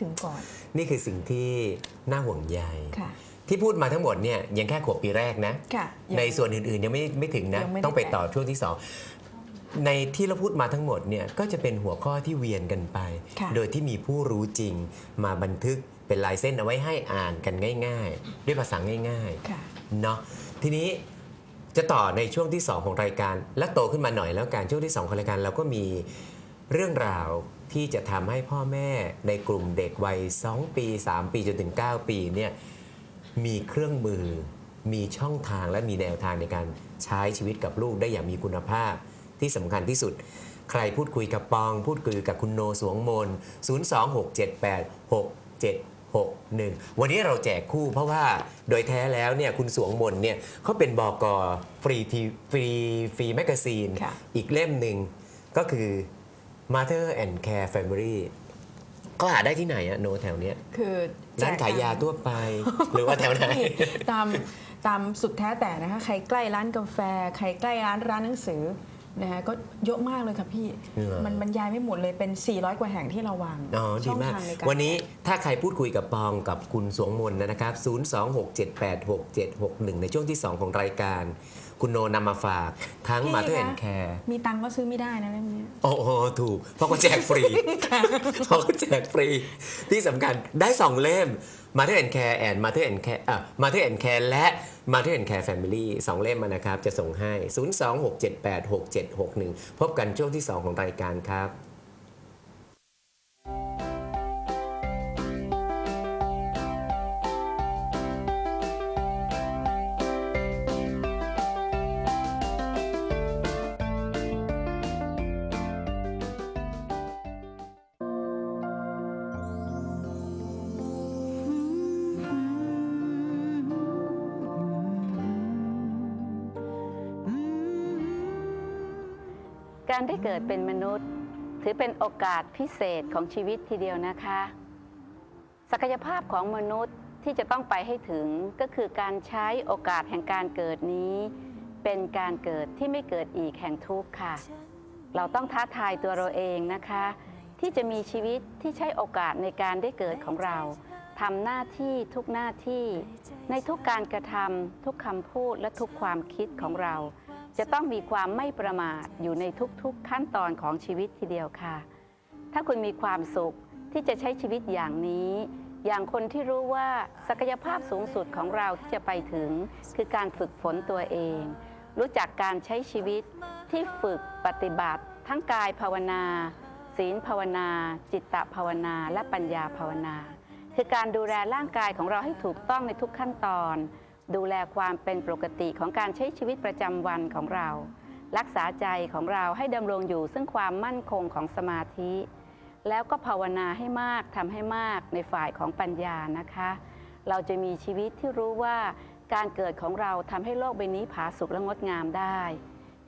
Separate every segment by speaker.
Speaker 1: ถึงก่อน
Speaker 2: นี่คือสิ่งที่น่าห่วงใย
Speaker 1: ค่ะ
Speaker 2: ที่พูดมาทั้งหมดเนี่ยยังแค่ขวบปีแรกนะ
Speaker 1: ค่ะ
Speaker 2: ในส่วนอื่นๆยังไม่ไม่ถึงนะ
Speaker 1: ยังไม่ได้
Speaker 2: ต้องไปต่อช่วงที่สองในที่เราพูดมาทั้งหมดเนี่ยก็จะเป็นหัวข้อที่เวียนกันไป
Speaker 1: ค่ะ
Speaker 2: โดยที่มีผู้รู้จริงมาบันทึกเป็นลายเส้นเอาไว้ให้อ่านกันง่าย ๆ ด้วยภาษาง่าย
Speaker 1: ค่ะ
Speaker 2: ๆเนาะทีนี้จะต่อในช่วงที่ 2 ของรายการ และโตขึ้นมาหน่อยแล้วการช่วงที่ 2 ของรายการเราก็มีเรื่องราว ที่จะทำให้พ่อแม่ในกลุ่มเด็กวัย 2 ปี 3 ปีจนถึง 9 ปีเนี่ยมีเครื่องมือ มีช่องทางและมีแนวทางในการใช้ชีวิตกับลูกได้อย่างมีคุณภาพ ที่สำคัญที่สุด ใครพูดคุยกับปอง พูดคุยกับคุณโนสวงมน 026786761วันนี้เราแจกคู่เพราะว่าโดยแท้แล้วเนี่ยคุณสวงมนเนี่ยเขาเป็นบอกอฟรีทีฟรีฟรีแมกกาซีน
Speaker 1: ค่ะ
Speaker 2: อีกเล่มหนึ่งก็คือ Mother and Care Family ก็หาได้ที่ไหนอะโนแถวเนี้ย
Speaker 1: คือแจ
Speaker 2: ร้าน
Speaker 1: ก
Speaker 2: ขายยาทั่วไป หรือว่าแถวไหน
Speaker 1: นี่ตามตามสุดแท้แต่นะคะใครใกล้ร้านกาแฟ ใครใกล้ร้านร้านหนังสือนะคะก็เยอะมากเลยค่ะพี่
Speaker 2: เหรอ
Speaker 1: มันบรรยายไม่หมดเลยเป็น 400 กว่าแห่งที่เราวาง
Speaker 2: อ๋อดี
Speaker 1: ช่อง
Speaker 2: มาก
Speaker 1: ทางในการ
Speaker 2: วันนี้ถ้าใครพูดคุยกับปองกับคุณสวงมนนะครับ 026786761 ในช่วงที่ 2 ของรายการ คุณโนนำมาฝาก ทั้ง
Speaker 1: พี่
Speaker 2: มาเตอร์แอ
Speaker 1: คะ
Speaker 2: นแคร์
Speaker 1: มีตังค์ก็ซื้อไม่ได้นะเล่มนี้
Speaker 2: โอ้โหถูก เพราะเขาแจกฟรี เพราะเขาแจกฟรี ที่สำคัญได้2เล่มมาเตอร์แอนแคร์แอนมาเตอร์แอนแคร์อะมาเตอร์แอนแคร์และมาเตอร์แอนแคร์แฟมิลี่สองเล่มมานะครับ จะส่งให้ 026786761 พบกันช่วงที่ 2 ของรายการครับ
Speaker 3: การได้เกิดเป็นมนุษย์ ถือเป็นโอกาสพิเศษของชีวิตทีเดียวนะคะ ศักยภาพของมนุษย์ที่จะต้องไปให้ถึงก็คือการใช้โอกาสแห่งการเกิดนี้ เป็นการเกิดที่ไม่เกิดอีกแห่งทุกข์ค่ะ เราต้องท้าทายตัวเราเองนะคะ ที่จะมีชีวิตที่ใช้โอกาสในการได้เกิดของเราทำหน้าที่ทุกหน้าที่ ในทุกการกระทำทุกคำพูดและทุกความคิดของเรา จะต้องมีความไม่ประมาทอยู่ในทุกๆ ขั้นตอนของชีวิตทีเดียวค่ะ ถ้าคุณมีความสุขที่จะใช้ชีวิตอย่างนี้ อย่างคนที่รู้ว่าศักยภาพสูงสุดของเราที่จะไปถึง คือการฝึกฝนตัวเอง รู้จักการใช้ชีวิตที่ฝึกปฏิบัติ ทั้งกายภาวนา ศีลภาวนา จิตตภาวนา และปัญญาภาวนา คือการดูแลร่างกายของเราให้ถูกต้องในทุกขั้นตอน ดูแลความเป็นปกติของการใช้ชีวิตประจำวันของเรา รักษาใจของเราให้ดำรงอยู่ซึ่งความมั่นคงของสมาธิ แล้วก็ภาวนาให้มากทำให้มากในฝ่ายของปัญญานะคะ เราจะมีชีวิตที่รู้ว่าการเกิดของเราทำให้โลกใบนี้ผาสุกและงดงามได้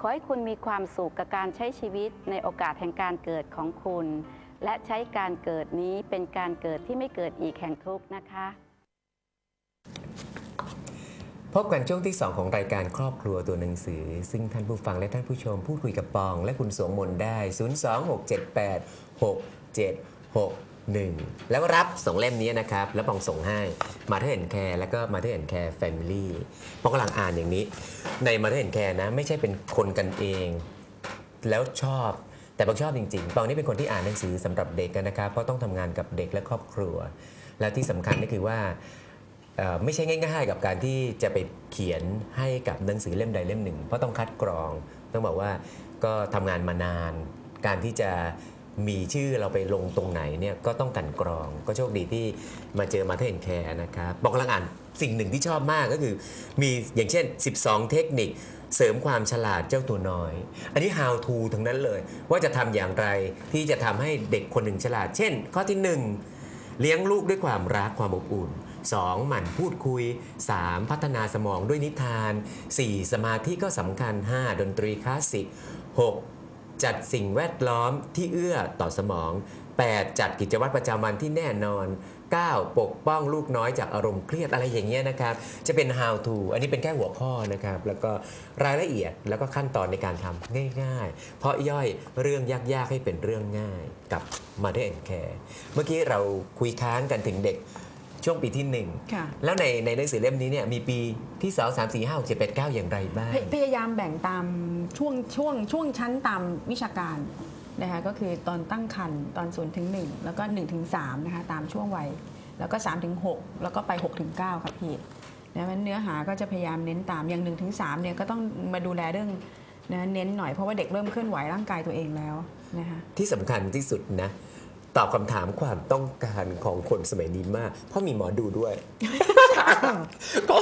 Speaker 3: ขอให้คุณมีความสุขกับการใช้ชีวิตในโอกาสแห่งการเกิดของคุณ และใช้การเกิดนี้เป็นการเกิดที่ไม่เกิดอีกแห่งทุกข์นะคะ
Speaker 2: พบกันช่วงที่ 2 ของรายการครอบครัวตัวหนังสือ ซึ่งท่านผู้ฟังและท่านผู้ชมพูดคุยกับปอง และคุณสวงมนต์ได้ 026786761 แล้วรับส่งเล่มนี้นะครับ แล้วปองส่งให้มาเทอร์แอนแคร์แล้วก็มาเทอร์แอนแคร์แฟมิลี่ปองกำลังอ่านอย่างนี้ ในมาเทอร์แอนแคร์นะ ไม่ใช่เป็นคนกันเอง แล้วชอบแต่ปองชอบจริงๆปองนี่เป็นคนที่อ่านหนังสือสำหรับเด็กนะครับ เพราะต้องทำงานกับเด็กและครอบครัว และที่สำคัญก็คือว่า ไม่ใช่ง่าย ๆ กับการที่จะไปเขียนให้กับหนังสือเล่มใดเล่มหนึ่ง เพราะต้องคัดกรอง ต้องบอกว่าก็ทำงานมานาน การที่จะมีชื่อเราไปลงตรงไหนเนี่ยก็ต้องกันกรอง ก็โชคดีที่มาเจอมาเทนแคร์นะครับบอกกำลังอ่านสิ่งหนึ่งที่ชอบมากก็คือ มีอย่างเช่น 12 เทคนิคเสริมความฉลาดเจ้าตัวน้อย อันนี้ how to ทั้งนั้นเลย ว่าจะทำอย่างไรที่จะทำให้เด็กคนหนึ่งฉลาด เช่น ข้อที่หนึ่งเลี้ยงลูกด้วยความรักความอบอุ่น 2. หมั่นพูดคุย 3. พัฒนาสมองด้วยนิทาน 4. สมาธิก็สำคัญ 5. ดนตรีคลาสสิก 6. จัดสิ่งแวดล้อมที่เอื้อต่อสมอง 8 จัดกิจวัตรประจำวันที่แน่นอน 9 ปกป้องลูกน้อยจากอารมณ์เครียดอะไรอย่างเงี้ยนะครับ จะเป็น how to อันนี้เป็นแค่หัวข้อนะครับ แล้วก็รายละเอียดแล้วก็ขั้นตอนในการทำง่ายๆ เพราะย่อยเรื่องยากๆให้เป็นเรื่องง่ายกับ Mother and Care เมื่อกี้เราคุยค้างกันถึงเด็ก ช่วงปีที่1
Speaker 1: ค่ะ
Speaker 2: แล้วในในหนังสือเล่มนี้เนี่ยมีปีที่ 2 3 4 5 6 7 8 9 อย่างไรบ้าง
Speaker 1: พยพยายามแบ่งตามช่วงช่วงช่วงชั้นตามวิชาการนะคะก็คือตอนตั้งครรภ์ตอน0ถึง1แล้วก็1ถึง3นะคะตามช่วงวัย แล้วก็3ถึง6แล้วก็ไป6ถึง9ครับพี่นะมันเนื้อหาก็จะพยายามเน้นตามอย่าง1ถึง3เนี่ยก็ต้องมาดูแลเรื่องนะเน้นหน่อยเพราะว่าเด็กเริ่มเคลื่อนไหวร่างกายตัวเองแล้วนะคะ
Speaker 2: ที่สำคัญที่สุดนะ ตอบคำถามความต้องการของคนสมัยนี้มาก เพราะมีหมอดูด้วย ก็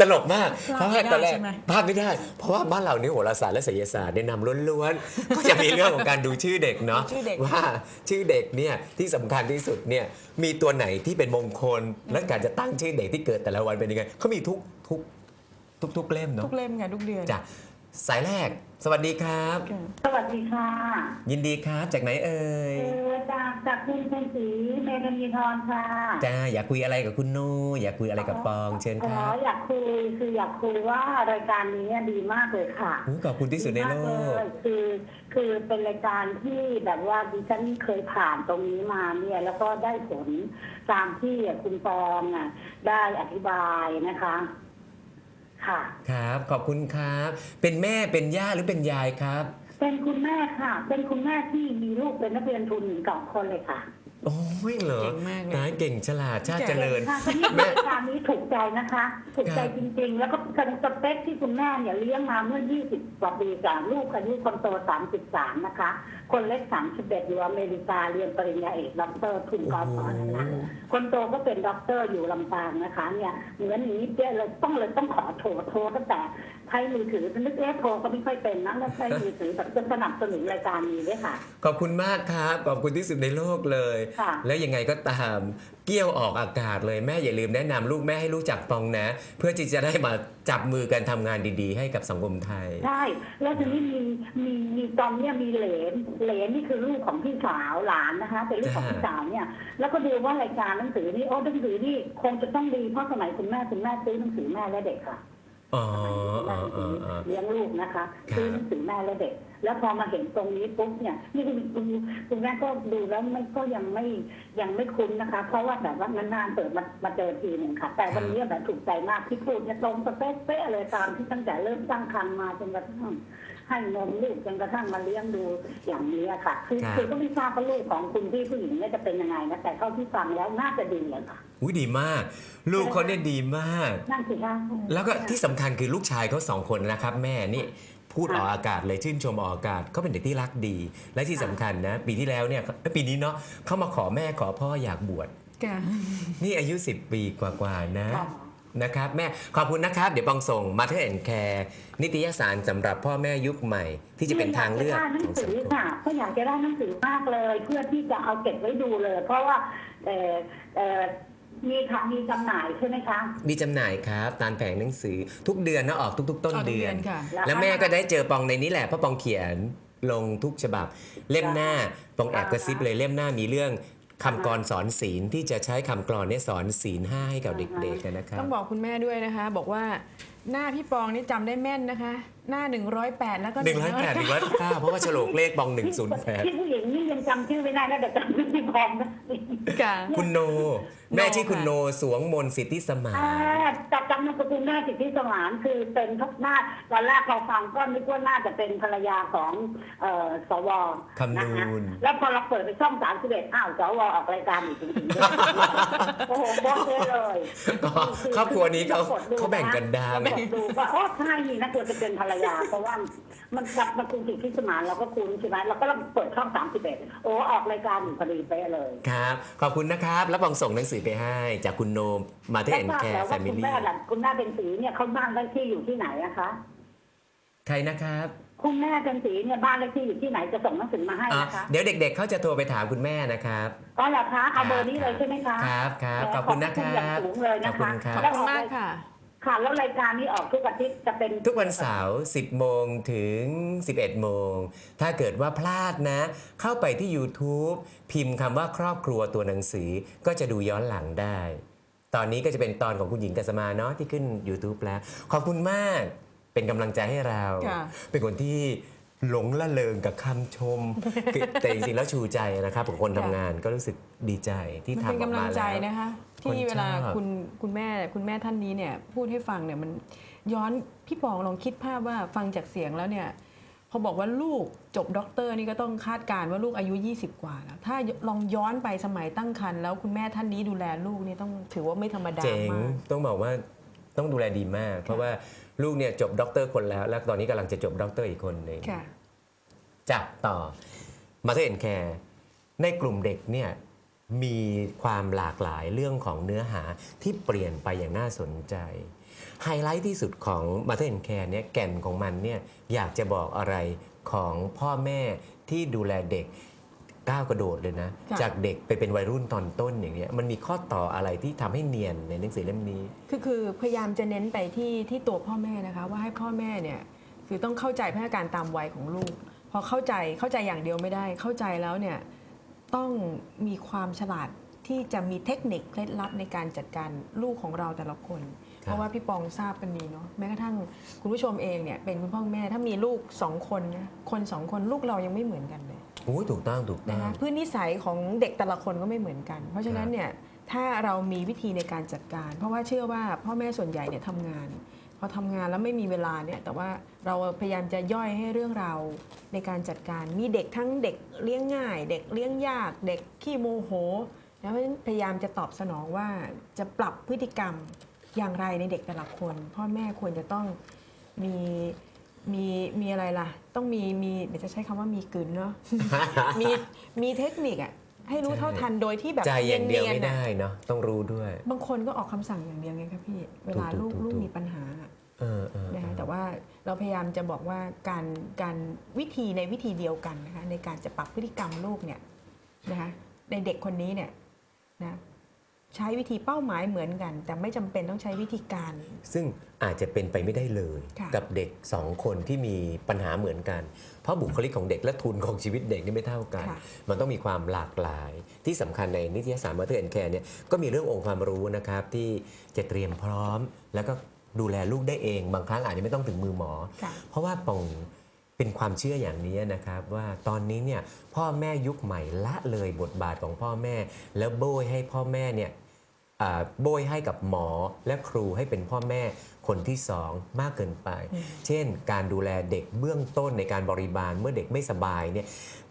Speaker 2: ตลกมาก
Speaker 1: พลาด
Speaker 2: เพราะว่าตอนแรก
Speaker 1: ไม่ได้ใช่ไหม
Speaker 2: พลาดไม่ได้ เพราะว่าบ้านเรานี่โหราศาสตร์และศิลศาสตร์แนะนำล้วนๆก็จะมีเรื่องของการดูชื่อเด็กเนาะ
Speaker 1: ชื่อเด็ก
Speaker 2: ว่าชื่อเด็กเนี่ยที่สำคัญที่สุดเนี่ยมีตัวไหนที่เป็นมงคล และการจะตั้งชื่อเด็กที่เกิดแต่ละวันเป็นยังไงเขามีทุกทุกทุกทุกเล่มเนาะ
Speaker 1: ทุกเล่มค่ะทุกเดือน
Speaker 2: จ้ะสายแรก สวัสดีครับ
Speaker 1: ค่ะ
Speaker 4: สวัสดีค่ะ
Speaker 2: ยินดีครับ จากไหนเอ่
Speaker 4: เอยอจากจากคุณเป็นศรีเมธานีทรค่ะ
Speaker 2: จ้าอยากคุยอะไรกับคุณโนอยากคุยอะไรกับปองเชิญค
Speaker 4: อ๋อ
Speaker 2: รับ
Speaker 4: อยากคุยคืออยากคุยว่ารายการนี้ดีมากเลยค่ะ
Speaker 2: อุ๊ยขอบคุณที่สุดในโล
Speaker 4: มากเลยคือ คือเป็นรายการที่แบบว่าดิฉันเคยผ่านตรงนี้มาเนี่ย แล้วก็ได้ผลตามที่คุณปองอะได้อธิบายนะคะ ค่ะ
Speaker 2: ครับ ขอบคุณครับ เป็นแม่เป็นย่าหรือเป็นยายครับ
Speaker 4: เป็นคุณแม่ค่ะ เป็นคุณแม่ที่มีลูกเป็นนักเรียนทุนสองคนเลยค่ะ
Speaker 2: โอ้ยเหรอ
Speaker 1: เก่งมากเลย
Speaker 2: ตายเก่งฉลาดชาติเจริญ
Speaker 4: ค่ะที่
Speaker 2: แม่
Speaker 4: รายการนี้ถูกใจนะคะ ถูกใจ
Speaker 2: ครับ
Speaker 4: จริงๆ แล้วก็เป็นสเปคที่คุณแม่เนี่ยเลี้ยงมาเมื่อ 20 กว่าปีจากลูกอายุคนโต 33 นะคะ คนเล็ก31อยู่อเมริกาเรียนปริญญาเอกด็อกเตอร์ทุนกอสอนนะคะคนโตก็เป็นด็อกเตอร์อยู่ลำปางนะคะ เนี่ยเหมือนอย่างนี้เจ๊เลยต้องเลยต้องขอโทรโทรตั้งแต่ใช้มือถือนึกเอ๊ะโทรก็ไม่ค่อยเป็นนะแล้วใช้มือถือแบบจะสนับสนุนรายการนี้ด้วยค่ะ
Speaker 2: ขอบคุณมากครับ ขอบคุณที่สุดในโลกเลย
Speaker 4: ค่ะ
Speaker 2: แล้วยังไงก็ตามเกี่ยวออกอากาศเลยแม่อย่าลืมแนะนำลูกแม่ให้รู้จักปองนะ เพื่อที่จะได้มาจับมือกันทำงานดีๆ ให้กับสังคมไทย
Speaker 4: ใช่ แล้วทีนี้มีมีมีตอนเนี้ยมีเหลนเหลนนี่คือลูกของพี่สาวหลานนะคะ เป็นลูกของพี่สาวเนี่ย แล้วก็ดูว่ารายการหนังสือนี่โอ้หนังสือนี่คงจะต้องดีเพราะสมัยคุณแม่คุณแม่ซื้อหนังสือแม่และเด็กค่ะ
Speaker 2: อ๋อ
Speaker 4: ส
Speaker 2: อ๋
Speaker 4: มั
Speaker 2: อย
Speaker 4: คุณ
Speaker 2: อ๋อ
Speaker 4: แม่
Speaker 2: อ๋อ
Speaker 4: เลี้ยงลูกนะคะ
Speaker 2: ครับ
Speaker 4: ซื้อหนังสือแม่และเด็ก แล้วพอมาเห็นตรงนี้ปุ๊บเนี่ยนี่คุณคุณคุณแม่ก็ดูแล้วมันก็ยังไม่ยังไม่คุ้นนะคะ เพราะว่าแบบว่านานๆเปิดมามาเจอทีหนึ่งค่ะ แต่วันนี้แบบถูกใจมากที่พูดเนี่ยตรงสเป๊ะๆเลยตามที่ตั้งแต่เริ่มตั้งครรภ์มาจนกระทั่งให้นมลูกจนกระทั่งมาเลี้ยงดูอย่างนี้อะค่ะ คือ
Speaker 2: ครับ
Speaker 4: คือก็ไม่ทราบว่าลูกของคุณพี่ผู้หญิงเนี่ยจะเป็นยังไงนะแต่เท่าที่ฟังแล้วน่าจะดีอะค่ะ
Speaker 2: อุ้ยดีมาก ลูกเขาเนี่ยดีมาก
Speaker 4: นั่นสิคะ
Speaker 2: แล้วก็ที่สำคัญคือลูกชายเขาสองคนนะครับ แม่นี่ พูดออกอากาศเลยชื่นชมออกอากาศเขาเป็นเด็กที่รักดี และที่สำคัญนะ ปีที่แล้วเนี่ยเอ้ยปีนี้เนาะเขามาขอแม่ขอพ่ออยากบวช
Speaker 1: ค่ะ
Speaker 2: นี่อายุ 10 ปีกว่าๆนะ
Speaker 4: ค่ะ
Speaker 2: นะครับแม่ขอบคุณนะครับ เดี๋ยวปองส่งมาเธอแอนแคร์นิตยสารสำหรับพ่อแม่ยุคใหม่ ที่จะเป็นทางเลือก
Speaker 4: ยากจะได้หนั
Speaker 2: ของง
Speaker 4: สื
Speaker 2: สัง
Speaker 4: อ
Speaker 2: คม
Speaker 4: ค่ะก็อยากจะได้หนังสือมากเลย เพื่อที่จะเอาเก็บไว้ดูเลย เพราะว่าเอ่อเอ่อ มีค่ะมีจำหน่ายใช่ไหมคะ
Speaker 2: มีจำหน่ายครับตามแผงหนังสือทุกเดือนนะออกทุก ๆ ต้น
Speaker 1: ออกทุก
Speaker 2: เดื
Speaker 1: เดื
Speaker 2: อ
Speaker 1: อนนค่ะ
Speaker 2: แล้วแม่ก็ได้เจอปองในนี้แหละเพราะปองเขียนลงทุกฉบับ เล่มหน้าปองแอบกระซิบเลยเล่มหน้ามีเรื่องคำกรสอนศีลที่จะใช้คำกรอนเนี่ยสอนศีลห้าให้กับเด็กๆนะครับ
Speaker 1: ต้องบอกคุณแม่ด้วยนะคะ บอกว่าหน้าพี่ปองนี่จำได้แม่นนะคะ หน้า 108 แล้วก็
Speaker 2: หนึ่งร้อยแปดหนึ่งร้อยเก้าเพราะว่าฉลกเลขปองหนึ่งศูนย์แปด
Speaker 4: ที่ผู้หญิงนี่ยังจำชื่อไม่ได้นะแต่จำชื่อพี่พองนะ
Speaker 1: ค่ะ
Speaker 2: คุณโน แม่
Speaker 1: โน
Speaker 2: ชื่อคุณ
Speaker 1: ค่ะ
Speaker 2: โนสวงมนต์สิทธิสมาน
Speaker 4: อ่าจับจำนามสกุลแม่สิทธิสมานคือเป็นทุกหน้าตอนแรกพอฟังก็นึกว่าน่าจะเป็นภรรยาของเอ่อสว
Speaker 2: คำนูน
Speaker 4: แล้วพอเราเปิดไปช่องสามสิบเอ็ดอ้าวสวออกรายการอีกจริงๆด้วยโอ้โหโบกเลย
Speaker 2: ครอบครัวนี้เขา
Speaker 4: กดดูะ
Speaker 2: เขาแบ่งกันดัง
Speaker 4: กดดูว่าโอ้ใช่นี่นะควรจะเป็นภรรยา เพราะว่ามันกับมันคุณสิทธิสมานเราก็คุ้นใช่ไหมเราก็เปิดช่องสามสิบเอ็ดโอ้ออกรายการอยู่พอดีไปะเลย
Speaker 2: ครับ ขอบคุณนะครับ แล้วปองส่งหนังสือไปให้จากคุณโนมาเธอแอนแค
Speaker 4: แล้ว
Speaker 2: ร์แฟ
Speaker 4: ว่า
Speaker 2: มิ
Speaker 4: คุณ
Speaker 2: ลี่
Speaker 4: แม่ล่ะคุณแม่เป็นสีเนี่ยเขาบ้านเลขที่อยู่ที่ไหนนะคะ
Speaker 2: ใครนะครับ
Speaker 4: คุณแม่เป็นสีเนี่ยบ้านเลขที่อยู่ที่ไหนจะส่งหนังสือมาให้
Speaker 2: อะ
Speaker 4: นะคะ
Speaker 2: เดี๋ยวเด็ก ๆ เขาจะโทรไปถามคุณแม่นะครับ
Speaker 4: ก็เหรอคะเอาเบอร์นี้เลยใช่ไหมคะ
Speaker 2: ครับครับขอบคุณนะครั
Speaker 4: ขอบคุณอย่างสูงเลย
Speaker 2: ขอ
Speaker 4: นะ
Speaker 2: บคุ
Speaker 4: คะ
Speaker 2: ณครับ
Speaker 1: ขอบคุณมากค่ะ
Speaker 4: ค่ะแล้วรายการนี้ออกทุกอาทิตย์จะเป็น
Speaker 2: ทุกวันเสาร์ 10 โมงถึง 11 โมง ถ้าเกิดว่าพลาดนะ เข้าไปที่ YouTube พิมพ์คำว่าครอบครัวตัวหนังสือก็จะดูย้อนหลังได้ ตอนนี้ก็จะเป็นตอนของคุณหญิงกัสมาเนาะที่ขึ้น YouTube แล้ว ขอบคุณมากเป็นกำลังใจให้เรา
Speaker 1: ค่ะ
Speaker 2: เป็นคนที่ หลงละเลงกับคำชมคือแต่จริงๆแล้วชูใจนะครับของคนทำงานก็รู้สึกดีใจที่
Speaker 1: มัน
Speaker 2: ทำอ
Speaker 1: เป็น
Speaker 2: อก
Speaker 1: กำลั
Speaker 2: มาง
Speaker 1: ใจ
Speaker 2: แล้ว
Speaker 1: นะคะ
Speaker 2: คน
Speaker 1: ที่เวลา
Speaker 2: ชอบ
Speaker 1: คุณคุณแม่คุณแม่ท่านนี้เนี่ยพูดให้ฟังเนี่ยมันย้อนพี่ปองลองคิดภาพว่าฟังจากเสียงแล้วเนี่ยพอบอกว่าลูกจบด็อกเตอร์นี่ก็ต้องคาดการณ์ว่าลูกอายุ 20 กว่าแล้วถ้าลองย้อนไปสมัยตั้งครรภ์แล้วคุณแม่ท่านนี้ดูแลลูกนี่ต้องถือว่าไม่ธรรมดา
Speaker 2: เจ๋ง
Speaker 1: มาก
Speaker 2: ต้องบอกว่าต้องดูแลดีมาก เพราะว่าลูกเนี่ยจบด็อกเตอร์คนแล้ว แล้วตอนนี้กำลังจะจบด็อกเตอร์อีกคนหนึ่ง
Speaker 1: ค่ะ
Speaker 2: จับต่อมาเทอร์เอ็นแคร์ในกลุ่มเด็กเนี่ยมีความหลากหลายเรื่องของเนื้อหาที่เปลี่ยนไปอย่างน่าสนใจ ไฮไลท์ที่สุดของมาเทอร์เอ็นแคร์เนี่ยแก่นของมันเนี่ยอยากจะบอกอะไรของพ่อแม่ที่ดูแลเด็กก้าวกระโดดเลยนะ
Speaker 1: ค่ะ
Speaker 2: จากเด็กไปเป็นวัยรุ่นตอนต้นอย่างเงี้ยมันมีข้อต่ออะไรที่ทำให้เนียนในหนังสือเล่มนี้
Speaker 1: คือคือพยายามจะเน้นไปที่ที่ตัวพ่อแม่นะคะ ว่าให้พ่อแม่เนี่ยคือต้องเข้าใจพัฒนาการตามวัยของลูกพ อเข้าใจเข้าใจอย่างเดียวไม่ได้ เข้าใจแล้วเนี่ยต้องมีความฉลาดที่จะมีเทคนิคเคล็ดลับในการจัดการลูกของเราแต่ละคน
Speaker 2: ครับ
Speaker 1: เพราะว่าพี่ปองทราบกันดีเนาะแม้กระทั่งคุณผู้ชมเองเนี่ยเป็นคุณพ่อคุณแม่ถ้ามีลูกสองคนนะคนสองคนลูกเรายังไม่เหมือนกันเลย
Speaker 2: โอ้ยถูกต้องถูกต้
Speaker 1: นะ
Speaker 2: อง
Speaker 1: คะพื้นนิสัยของเด็กแต่ละคนก็ไม่เหมือนกัน เพราะฉะนั้นเนี่ยถ้าเรามีวิธีในการจัดการ เพราะว่าเชื่อว่าพ่อแม่ส่วนใหญ่เนี่ยทำงาน พอทำงานแล้วไม่มีเวลาเนี่ยแต่ว่าเราพยายามจะย่อยให้เรื่องเราในการจัดการมีเด็กทั้งเด็กเลี้ยงง่าย เด็กเลี้ยงยาก เด็กขี้โมโหนะเพราะฉะนั้นพยายามจะตอบสนองว่าจะปรับพฤติกรรมอย่างไรในเด็กแต่ละคน พ่อแม่ควรจะต้องมีมีมีอะไรล่ะ ต้องมีมีเดี๋ยวจะใช้คำว่ามีกลืนเนาะมีมีเทคนิคอะ ให้รู้
Speaker 2: ใช่
Speaker 1: เท่าทันโดยที่แบบ
Speaker 2: ใจอย่างเดียวไม่
Speaker 1: นีนๆอะ
Speaker 2: ได้เนาะต้องรู้ด้วย
Speaker 1: บางคนก็ออกคำสั่งอย่างเดียวไงครับพี่ เวลา
Speaker 2: ถู
Speaker 1: ลู
Speaker 2: ก
Speaker 1: ก
Speaker 2: ๆๆ
Speaker 1: ลูกมีปัญหาอะ
Speaker 2: เออเออ
Speaker 1: นะคะ
Speaker 2: เออ
Speaker 1: แต่ว่าเราพยายามจะบอกว่าการการวิธีในวิธีเดียวกันนะคะในการจะปรับพฤติกรรมลูกเนี่ยนะคะในเด็กคนนี้เนี่ยนะ ใช้วิธีเป้าหมายเหมือนกัน แต่ไม่จำเป็นต้องใช้วิธีการ
Speaker 2: ซึ่งอาจจะเป็นไปไม่ได้เลย
Speaker 1: ค่ะ
Speaker 2: กับเด็กสองคนที่มีปัญหาเหมือนกัน เพราะบุคลิกของเด็กและทุนของชีวิตเด็กนี่ไม่เท่ากัน
Speaker 1: ค่ะ
Speaker 2: มันต้องมีความหลากหลายที่สำคัญในนิตยสารมาเตอร์แอนแคร์เนี่ยก็มีเรื่ององค์ความรู้นะครับ ที่จะเตรียมพร้อม แล้วก็ดูแลลูกได้เอง บางครั้งอาจจะไม่ต้องถึงมือหมอ
Speaker 1: ค่ะ
Speaker 2: เพราะว่าปอง เป็นความเชื่ออย่างนี้นะครับว่าตอนนี้เนี่ยพ่อแม่ยุคใหม่ละเลยบทบาทของพ่อแม่ แล้วโบยให้พ่อแม่เนี่ยอ่าโบยให้กับหมอและครูให้เป็นพ่อแม่คนที่สองมากเกินไป เช่น การดูแลเด็กเบื้องต้นในการบริบาลเมื่อเด็กไม่สบายเนี่ย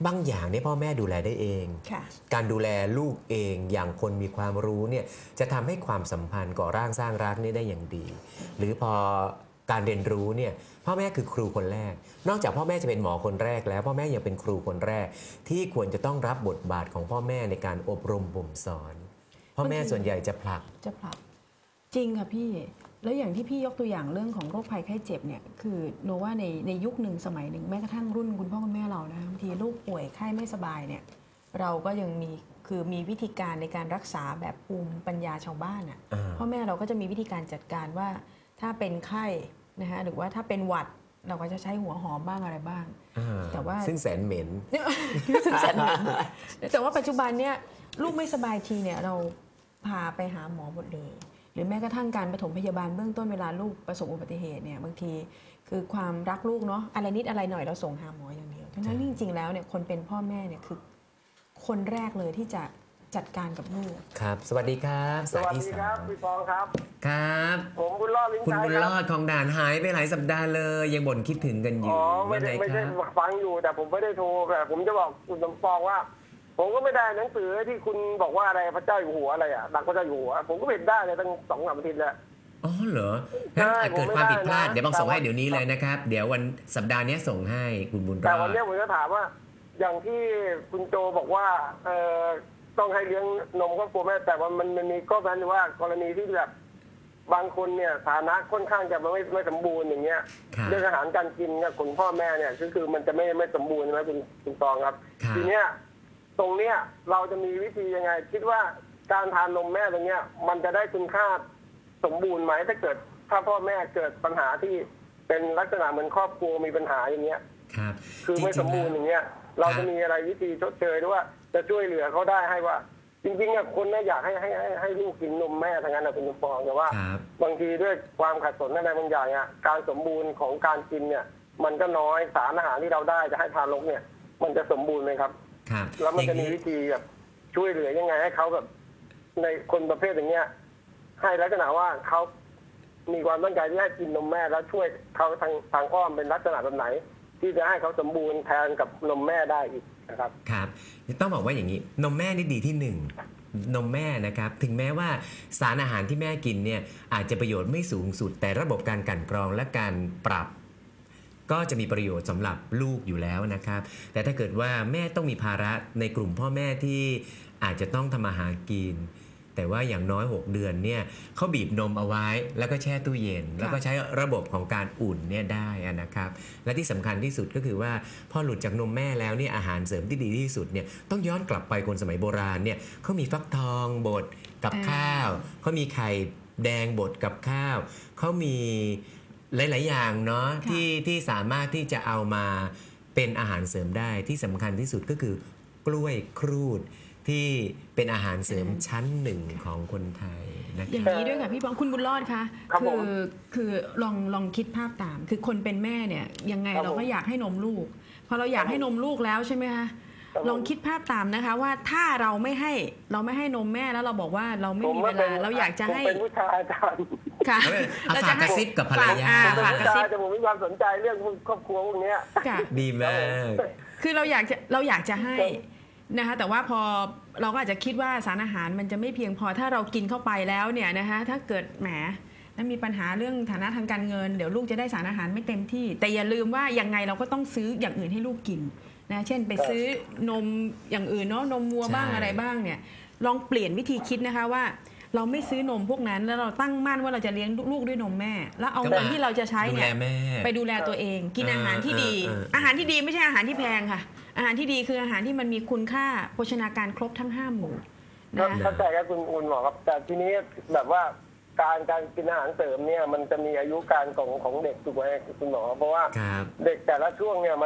Speaker 2: บางอย่างเนี่ยพ่อแม่ดูแลได้เอง
Speaker 1: ค่ะ
Speaker 2: การดูแลลูกเองอย่างคนมีความรู้เนี่ยจะทำให้ความสัมพันธ์ก่อร่างสร้างรักเนี่ยได้อย่างดี หรือพอ การเรียนรู้เนี่ยพ่อแม่คือครูคนแรก นอกจากพ่อแม่จะเป็นหมอคนแรก แล้วพ่อแม่ยังเป็นครูคนแรก ที่ควรจะต้องรับบทบาทของพ่อแม่ในการอบรมบ่มสอน พ่อแม่ส่วนใหญ่จะผลัก
Speaker 1: จะผลัก จริงค่ะพี่แล้วอย่างที่พี่ยกตัวอย่างเรื่องของโรคภัยไข้เจ็บเนี่ยคือโนว่าในในยุคหนึ่งสมัยหนึ่งแม้กระทั่งรุ่นคุณพ่อคุณแม่เรานะบางทีลูกป่วยไข้ไม่สบายเนี่ยเราก็ยังมีคือมีวิธีการในการรักษาแบบภูมิปัญญาชาวบ้านอะ
Speaker 2: อ่า
Speaker 1: พ่อแม่เราก็จะมีวิธีการจัดการว่า ถ้าเป็นไข้นะคะหรือว่าถ้าเป็นหวัดเราก็จะใช้หัวหอมบ้างอะไรบ้าง
Speaker 2: อ่า
Speaker 1: แต่ว่า
Speaker 2: ซึ่งแสนเหม็น
Speaker 1: รู้สึกแสนเหม็นแต่ว่าปัจจุบันเนี่ยลูกไม่สบายทีเนี่ยเราพาไปหาหมอหมดเลย หรือแม้กระทั่งการปฐมพยาบาลเบื้องต้นเวลาลูกประสบอุบัติเหตุเนี่ยบางทีคือความรักลูกเนาะอะไรนิดอะไรหน่อยเราส่งหาหมออย่างเดียวทั้งนั้นจริงๆแล้วเนี่ยคนเป็นพ่อแม่เนี่ยคือคนแรกเลยที่จะ จัดการกับลูก
Speaker 2: ครับ สวัสดีครับ
Speaker 5: สวัส
Speaker 2: ที่
Speaker 5: ดี
Speaker 2: สา
Speaker 5: ครับ
Speaker 2: ม
Speaker 5: พี่ฟองครับ
Speaker 2: ครับ
Speaker 5: ผมบุญรอดลิ้น
Speaker 2: คุณ
Speaker 5: ชัย
Speaker 2: บุญ
Speaker 5: ค
Speaker 2: ร
Speaker 5: รั
Speaker 2: อดของด่านหายไปหลายสัปดาห์เลย ยังบ่นคิดถึงกันอยู่
Speaker 5: อ๋อไม่ได้
Speaker 2: ยังง
Speaker 5: ไม่
Speaker 2: ค
Speaker 5: ได้
Speaker 2: รับ
Speaker 5: ฟังอยู่แต่ผมไม่ได้โทรแต่ผมจะบอกคุณสมปองว่า ผมก็ไม่ได้หนังสือที่คุณบอกว่าอะไรพระเจ้าอยู่หัวอะไรอะดักพระเจ้าอยู่หัวผมก็เห็นได้เลยตั้งสองสามอาทิตย์แล้ว
Speaker 2: อ๋อเหรองั้น
Speaker 5: ใช่
Speaker 2: อาจเกิด
Speaker 5: ผมไม่
Speaker 2: ความผิดพลาด
Speaker 5: ได้นะ
Speaker 2: เดี๋ยวบางส่งให้
Speaker 5: แต่ว่า
Speaker 2: เดี๋ยวนี้เลยนะครับ เดี๋ยววันสัปดาห์นี้ส่งให้คุณบุญร
Speaker 5: แต่
Speaker 2: อ
Speaker 5: วัน
Speaker 2: ด
Speaker 5: เนี้ยผมจะถามว่า อย่างที่คุณโจบอกว่า เอ่อ ต้องให้เลี้ยงนมครอบครัวแม่แต่ว่ามันมันมีข้อแม้ว่ากรณีที่แบบบางคนเนี่ยฐานะค่อนข้างจะไม่ไม่สมบูรณ์อย่างเงี้ย
Speaker 2: ครับ
Speaker 5: เรื่องอาหารการกินเนี่ยของพ่อแม่เนี่ยก็คือมันจะไม่ไม่สมบูรณ์ใช่ไหมคุณคุณตองครับ
Speaker 2: ครับ
Speaker 5: ทีเนี้ยตรงเนี้ยเราจะมีวิธียังไง คิดว่าการทานนมแม่ตรงเนี้ย มันจะได้คุณค่าสมบูรณ์ไหมถ้าเกิด ถ้าพ่อแม่เกิดปัญหาที่เป็นลักษณะเหมือนครอบครัวมีปัญหาอย่างเงี้ย
Speaker 2: ครับ
Speaker 5: คือไม่
Speaker 2: จ
Speaker 5: ส
Speaker 2: ริ
Speaker 5: ม
Speaker 2: งๆ
Speaker 5: บูรณ์
Speaker 2: แล้ว
Speaker 5: อย่างเงี้ย เรา
Speaker 2: ครั
Speaker 5: จะ
Speaker 2: บ
Speaker 5: มีอะไรวิธีชดเชยหรือว่า จะช่วยเหลือเขาได้ให้ว่า จริงๆอะคนน่ะอยากให้ให้ให้ให้ลูกกินนมแม่ทั้งนั้นนะคุณสมปองแต่ว่า
Speaker 2: ครับ
Speaker 5: บางทีด้วยความขัดสนอะไรบางอย่างอะการสมบูรณ์ของการกินเนี่ย มันก็น้อยสารอาหารที่เราได้จะให้ทารกเนี่ย มันจะสมบูรณ์ไหมครับ
Speaker 2: ครับ
Speaker 5: แล้วมัน
Speaker 2: อย่า
Speaker 5: จะ
Speaker 2: ง
Speaker 5: มี
Speaker 2: นี้
Speaker 5: วิธีแบบช่วยเหลือยังไงให้เขาแบบ ในคนประเภทอย่างเงี้ย ให้ลักษณะว่าเขามีความตั้งใจที่ให้กินนมแม่แล้วช่วยเขาทางทางอ้อมเป็นลักษณะแบบไหน ที่จะให้เขาสมบูรณ์แทนกับนมแม่ได้อีก นะครับ
Speaker 2: ครับต้องบอกว่าอย่างนี้นมแม่นี่ดีที่หนึ่งนมแม่นะครับถึงแม้ว่าสารอาหารที่แม่กินเนี่ยอาจจะประโยชน์ไม่สูงสุด แต่ระบบการกลั่นกรองและการปรับ ก็จะมีประโยชน์สำหรับลูกอยู่แล้วนะครับ แต่ถ้าเกิดว่าแม่ต้องมีภาระในกลุ่มพ่อแม่ที่อาจจะต้องทำมาหากิน แต่ว่าอย่างน้อย 6 เดือนเนี่ยเขาบีบนมเอาไว้ แล้วก็แช่ตู้เย็น แล้วก็ใช้ระบบของการอุ่นเนี่ยได้อะนะครับ และที่สำคัญที่สุดก็คือว่าพอหลุดจากนมแม่แล้วเนี่ยอาหารเสริมที่ดีที่สุดเนี่ยต้องย้อนกลับไปคนสมัยโบราณเนี่ยเขามีฟักทองบดกับ
Speaker 1: อ่า
Speaker 2: ข้าวเขามีไข่แดงบดกับข้าวเขามีหลาย ๆ อย่างเนาะที่ที่สามารถที่จะเอามาเป็นอาหารเสริมได้ที่สำคัญที่สุดก็คือกล้วยครูด ที่เป็นอาหารเสริมชั้นหนึ่งของคนไทยนะค
Speaker 1: อย่า
Speaker 2: รับ
Speaker 1: งนี้ด้วยค่ะพี่ปองคุณบุญรอดคะ
Speaker 5: ครับผม
Speaker 1: อคือลองลองคิดภาพตาม คือคนเป็นแม่เนี่ยยังไง
Speaker 5: ครับ
Speaker 1: เราก็
Speaker 5: ผม
Speaker 1: อยากให้นมลูก พอเราอยากให้นมลูกแล้วใช่ไหมคะ
Speaker 5: ครับผม
Speaker 1: ลองคิดภาพตามนะคะว่าถ้าเราไม่ให้เราไม่ให้นมแม่แล้วเราบอกว่าเราไม่มีเวลาเราอยากจะให้
Speaker 5: ผมเป็นผู้ชายอาจารย์
Speaker 1: ค่ะ
Speaker 2: เอาเลยเอา
Speaker 1: เรา
Speaker 2: ฝากกระซิบกับภรรยา
Speaker 1: ฝก
Speaker 5: เป็น
Speaker 1: อ่ฝาก
Speaker 5: ผู้
Speaker 1: กระ
Speaker 5: ชา
Speaker 1: ซิ
Speaker 5: ย
Speaker 1: บ
Speaker 5: แต่ผมมีความสนใจเรื่องครอบครัวพวกเนี้ย
Speaker 1: ค่ะ
Speaker 2: ดีมาก
Speaker 1: คือเราอยากจะเราอยากจะให้
Speaker 5: ครับ
Speaker 1: นะคะแต่ว่าพอเราก็อาจจะคิดว่าสารอาหารมันจะไม่เพียงพอถ้าเรากินเข้าไปแล้วเนี่ยนะคะถ้าเกิดแหมแล้วมีปัญหาเรื่องฐานะทางการเงิน เดี๋ยวลูกจะได้สารอาหารไม่เต็มที่ แต่อย่าลืมว่ายังไงเราก็ต้องซื้ออย่างอื่นให้ลูกกินนะเช่นไปซื้อนมอย่างอื่นเนาะนมวัวบ้าง
Speaker 2: ใช่
Speaker 1: อะไรบ้างเนี่ยลองเปลี่ยนวิธีคิดนะคะว่า เราไม่ซื้อนมพวกนั้นแล้วเราตั้งมั่นว่าเราจะเลี้ยงลูกด้วยนมแม่ แล้วเอาเงินที่เราจะใช้
Speaker 2: ดู
Speaker 1: เนี่
Speaker 2: แล
Speaker 1: ย
Speaker 2: แม่
Speaker 1: ไปดูแลตัวเอง กิน
Speaker 2: เออ
Speaker 1: อาหารที่ดี
Speaker 2: เออเออเอออ
Speaker 1: อาหารที่ดีไม่ใช่อาหารที่แพงค่ะ อาหารที่ดีคืออาหารที่มันมีคุณค่าโภชนาการครบทั้งห้าหมู่
Speaker 5: ก็
Speaker 1: นะ
Speaker 5: เข้าใจครับคุณคุณหมอครับแต่ทีนี้แบบว่าการการกินอาหารเสริมเนี่ยมันจะมีอายุการของของเด็กถูกไหมคุณหมอเพราะว่า
Speaker 2: ครับ
Speaker 5: เด็กแต่ละช่วงเนี่ยมัน